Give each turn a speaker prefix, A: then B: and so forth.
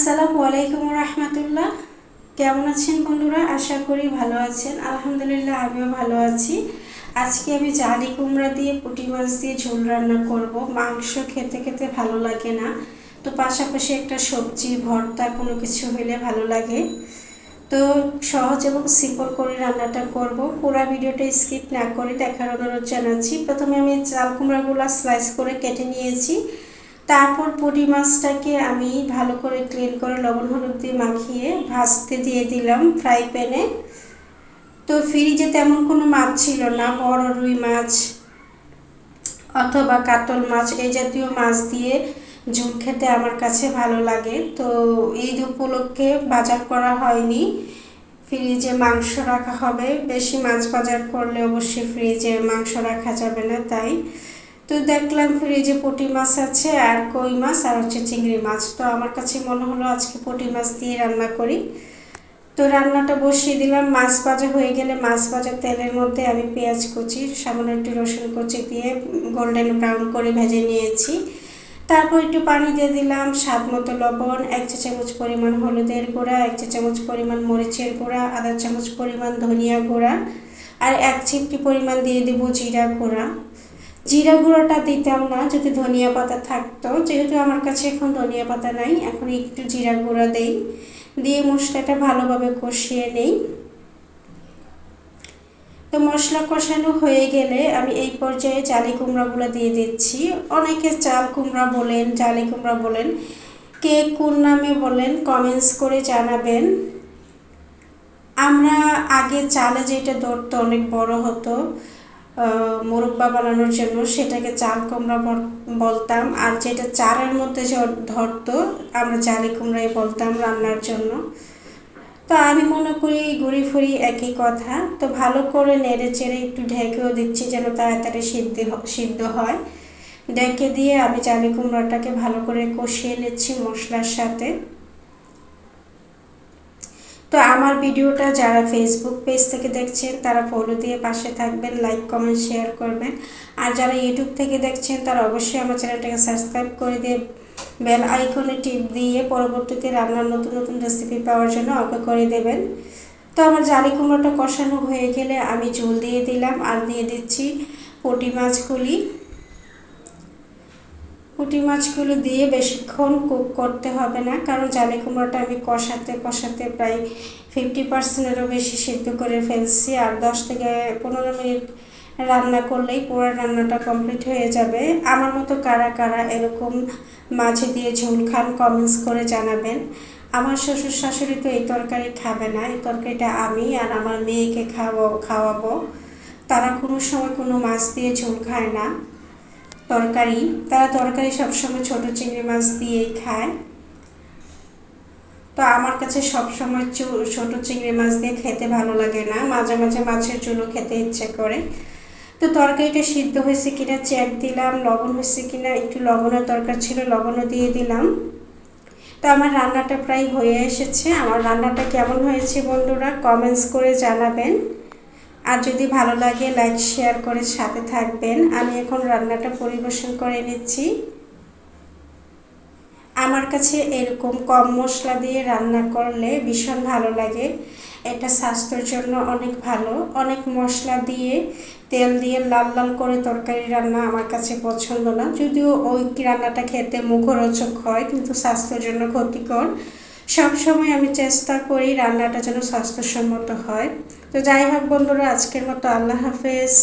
A: আসসালামু আলাইকুম রহমতুল্লাহ। কেমন আছেন বন্ধুরা? আশা করি ভালো আছেন। আলহামদুলিল্লাহ, আমিও ভালো আছি। আজকে আমি জালি কুমড়া দিয়ে পুঁটি মাছ দিয়ে ঝোল রান্না করব। মাংস খেতে খেতে ভালো লাগে না। তো পাশাপাশি একটা সবজি, ভর্তা, কোনো কিছু হলে ভালো লাগে। তো সহজ এবং সিম্পল করে রান্নাটা করব। পুরো ভিডিওটা স্কিপ না করে দেখার অনুরোধ জানাচ্ছি। প্রথমে আমি চাল কুমড়াগুলো স্লাইস করে কেটে নিয়েছি। তারপর পুঁটি মাছটাকে আমি ভালো করে ক্লিন করে লবণ হলুদ দিয়ে মাখিয়ে ভাজতে দিয়ে দিলাম ফ্রাই প্যানে তো ফ্রিজে তেমন কোনো মাছ ছিল না, বড় রুই মাছ অথবা কাতল মাছ এই জাতীয় মাছ দিয়ে ঝোল খেতে আমার কাছে ভালো লাগে। তো ঈদ উপলক্ষে বাজার করা হয়নি। ফ্রিজে মাংস রাখা হবে। বেশি মাছ বাজার করলে অবশ্যই ফ্রিজে মাংস রাখা যাবে না, তাই তো দেখলাম ফ্রিজে পুঁটি মাছ আছে আর কই মাছ আর হচ্ছে চিংড়ি মাছ। তো আমার কাছে মনে হলো আজকে পুঁটি মাছ দিয়ে রান্না করি। তো রান্নাটা বসিয়ে দিলাম। মাছ ভাজা হয়ে গেলে মাছ ভাজা তেলের মধ্যে আমি পেঁয়াজ কুচি, সামান্য একটু রসুন কুচি দিয়ে গোল্ডেন ব্রাউন করে ভেজে নিয়েছি। তারপর একটু পানি দিয়ে দিলাম, স্বাদ মতো লবণ, এক চা চামচ পরিমাণ হলুদের গুঁড়া, এক চা চামচ পরিমাণ মরিচের গুঁড়া, আধা চামচ পরিমাণ ধনিয়া গুঁড়া, আর এক চিপটি পরিমাণ দিয়ে দেবো জিরা গুঁড়া। জিরা গুঁড়োটা দিতাম না, যদি ধনিয়া পাতা থাকতো। যেহেতু আমার কাছে এখন ধনিয়া পাতা নাই, এখন একটু জিরা গুঁড়া দেই। দিয়ে মশলাটা ভালোভাবে কষিয়ে নেই। তো মশলা কষানো হয়ে গেলে আমি এই পর্যায়ে জালি কুমড়াগুলো দিয়ে দিচ্ছি। অনেকে চাল কুমড়া বলেন, জালি কুমড়া বলেন, কে কোন নামে বলেন কমেন্টস করে জানাবেন। আমরা আগে চালে যেটা ধরতো, অনেক বড় হতো মোরব্বা বানানোর জন্য সেটাকে চাল কুমড়া বলতাম, আর যেটা চারের মধ্যে ধরতো, আমরা জালি কুমড়াই বলতাম রান্নার জন্য। তো আমি মনে করি ঘুরি ফুরি একই কথা। তো ভালো করে নেড়ে চেড়ে একটু ঢেকেও দিচ্ছি যেন তাড়াতাড়ি সিদ্ধ সিদ্ধ হয়। ঢেকে দিয়ে আমি জালি কুমড়াটাকে ভালো করে কষিয়ে নিচ্ছি মশলার সাথে। তো আমার ভিডিওটা যারা ফেসবুক পেজ থেকে দেখছেন, তারা ফলো দিয়ে পাশে থাকবেন লাইক কমেন্ট শেয়ার করবেন। আর যারা ইউটিউব থেকে দেখছেন, তারা অবশ্যই আমার চ্যানেলটাকে সাবস্ক্রাইব করে দিয়ে বেল আইকনে টিপ দিয়ে পরবর্তীতে রান্নার নতুন নতুন রেসিপি পাওয়ার জন্য অজ্ঞ করে দেবেন। তো আমার জালি কুমড়োটা কষানো হয়ে গেলে আমি ঝোল দিয়ে দিলাম। আর দিয়ে দিচ্ছি পটি মাছগুলি। পুঁটি মাছগুলো দিয়ে বেশিক্ষণ কুক করতে হবে না, কারণ জালি কুমড়োটা আমি কষাতে কষাতে প্রায় ফিফটি পার্সেন্টেরও বেশি সিদ্ধ করে ফেলছি। আর দশ থেকে পনেরো মিনিট রান্না করলেই পুরো রান্নাটা কমপ্লিট হয়ে যাবে। আমার মতো কারা কারা এরকম মাছ দিয়ে ঝোল খান কমেন্টস করে জানাবেন। আমার শ্বশুর শাশুড়ি তো এই তরকারি খাবে না, এই তরকারিটা আমি আর আমার মেয়েকে খাওয়াবো খাওয়াবো। তারা কোনো সময় কোনো মাছ দিয়ে ঝোল খায় না। তরকারি, তারা তরকারি সবসময় ছোট চিংড়ি মাছ দিয়েই খায়। তো আমার কাছে সবসময় ছোট চিংড়ি মাছ দিয়ে খেতে ভালো লাগে না। মাঝে মাঝে মাছের চুলো খেতে ইচ্ছে করে। তো তরকারিটা সিদ্ধ হয়েছে কিনা চেক দিলাম, লবণ হয়েছে কিনা, একটু লবণের দরকার ছিল, লবণও দিয়ে দিলাম। তো আমার রান্নাটা প্রায় হয়ে এসেছে। আমার রান্নাটা কেমন হয়েছে বন্ধুরা কমেন্টস করে জানাবেন। আর যদি ভালো লাগে লাইক শেয়ার করে সাথে থাকবেন। আমি এখন রান্নাটা পরিবেশন করে নিচ্ছি। আমার কাছে এরকম কম মশলা দিয়ে রান্না করলে ভীষণ ভালো লাগে। এটা স্বাস্থ্যের জন্য অনেক ভালো। অনেক মশলা দিয়ে, তেল দিয়ে লাল লাল করে তরকারি রান্না আমার কাছে পছন্দ না। যদিও ওই রান্নাটা খেতে মুখরোচক হয়, কিন্তু স্বাস্থ্যের জন্য ক্ষতিকর। সবসময় আমি চেষ্টা করি রান্নাটা যেন স্বাস্থ্যসম্মত হয়। তো যাই হোক বন্ধুরা, আজকের মতো আল্লাহ হাফেজ।